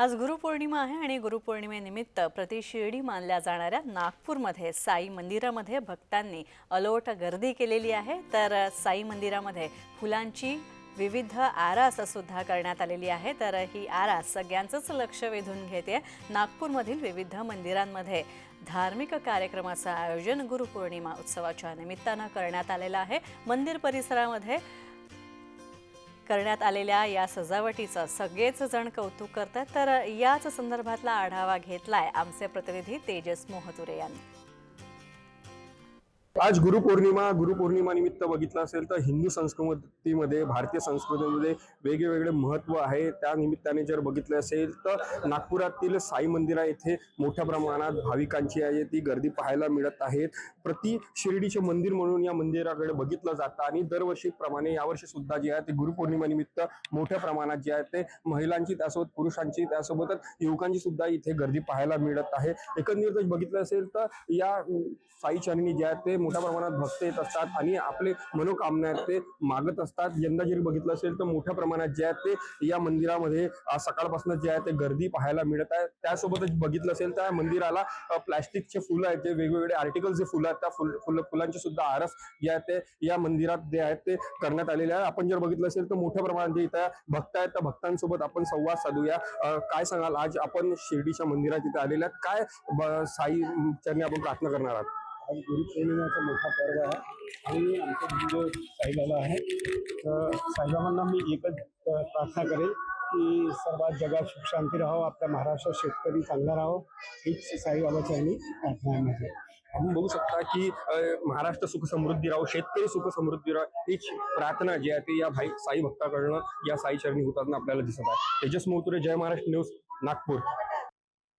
आज गुरुपौर्णिमा आहे आणि गुरुपौर्णिमेनिमित्त प्रतिशिर्डी मानल्या जाणाऱ्या नागपूरमध्ये साई मंदिरामध्ये भक्तांनी अलोट गर्दी केलेली आहे. तर साई मंदिरामध्ये फुलांची विविध आरास सुद्धा करण्यात आलेली आहे. तर ही आरास सगळ्यांचंच लक्ष वेधून घेते. नागपूरमधील विविध मंदिरांमध्ये धार्मिक कार्यक्रमाचं आयोजन गुरुपौर्णिमा उत्सवाच्या निमित्तानं करण्यात आलेलं आहे. मंदिर परिसरामध्ये करण्यात आलेल्या या सजावटीचं सगळेच जण कौतुक करतात. तर याच संदर्भातला आढावा घेतलाय आमचे प्रतिनिधी तेजस मोहतुरे यांनी. आज गुरुपौर्णिमा गुरुपौर्णिमा निमित्त बघितलं असेल तर हिंदू संस्कृतीमध्ये भारतीय संस्कृतीमध्ये वेगवेगळे महत्त्व आहे. त्या निमित्ताने जर बघितलं असेल तर नागपुरातील साई मंदिरा येथे मोठ्या प्रमाणात भाविकांची आहे. ती गर्दी पाहायला मिळत आहेत. प्रति शिर्डीचे मंदिर म्हणून या मंदिराकडे बघितलं जातं आणि दरवर्षीप्रमाणे यावर्षी सुद्धा जे आहे ते गुरुपौर्णिमानिमित्त मोठ्या प्रमाणात जे आहे ते महिलांची त्यासोबत पुरुषांची त्यासोबतच युवकांची सुद्धा इथे गर्दी पाहायला मिळत आहे. एकंदरीतच बघितलं असेल तर या साई चरणी जे आहे ते मोठ्या प्रमाणात भक्त येत असतात आणि आपले मनोकामना आहेत ते मागत असतात. यंदा जरी बघितलं असेल तर मोठ्या प्रमाणात जे आहेत ते या मंदिरामध्ये सकाळपासून जे आहे ते गर्दी पाहायला मिळत आहे. त्यासोबतच बघितलं असेल तर या मंदिराला प्लॅस्टिकचे प्लास्टिकचे फुलं आहेत जे वेगवेगळे आर्टिकल जे फुलं आहेत. त्या फुल फुल फुलांचे सुद्धा आरस जे आहे ते या मंदिरात जे आहेत ते करण्यात आलेले आहे. आपण जर बघितलं असेल तर मोठ्या प्रमाणात जे इथं भक्त आहेत त्या भक्तांसोबत आपण संवाद साधूया. काय सांगाल? आज आपण शिर्डीच्या मंदिरात इथे आलेल्या आहेत. काय साई चरणी आपण प्रार्थना करणार आहात? आज गुरुपौर्णिमेचा मोठा पर्व आहे आणि आमचे गुरु साईबाबा आहे. तर साईबाबांना मी एकच प्रार्थना करेल की सर्वात जगात सुख शांती राहावं आपल्या महाराष्ट्रात शेतकरी चांगला राहावं हीच साईबाबाची आम्ही प्रार्थना आहे. आपण बघू शकता की महाराष्ट्र सुख समृद्धी राहो शेतकरी सुख समृद्धी राहो हीच प्रार्थना जी आहे ती या भाई साई भक्ताकडनं या साई चरणी होताना आपल्याला दिसत आहे. तेजस मोहतुरे जय महाराष्ट्र न्यूज नागपूर.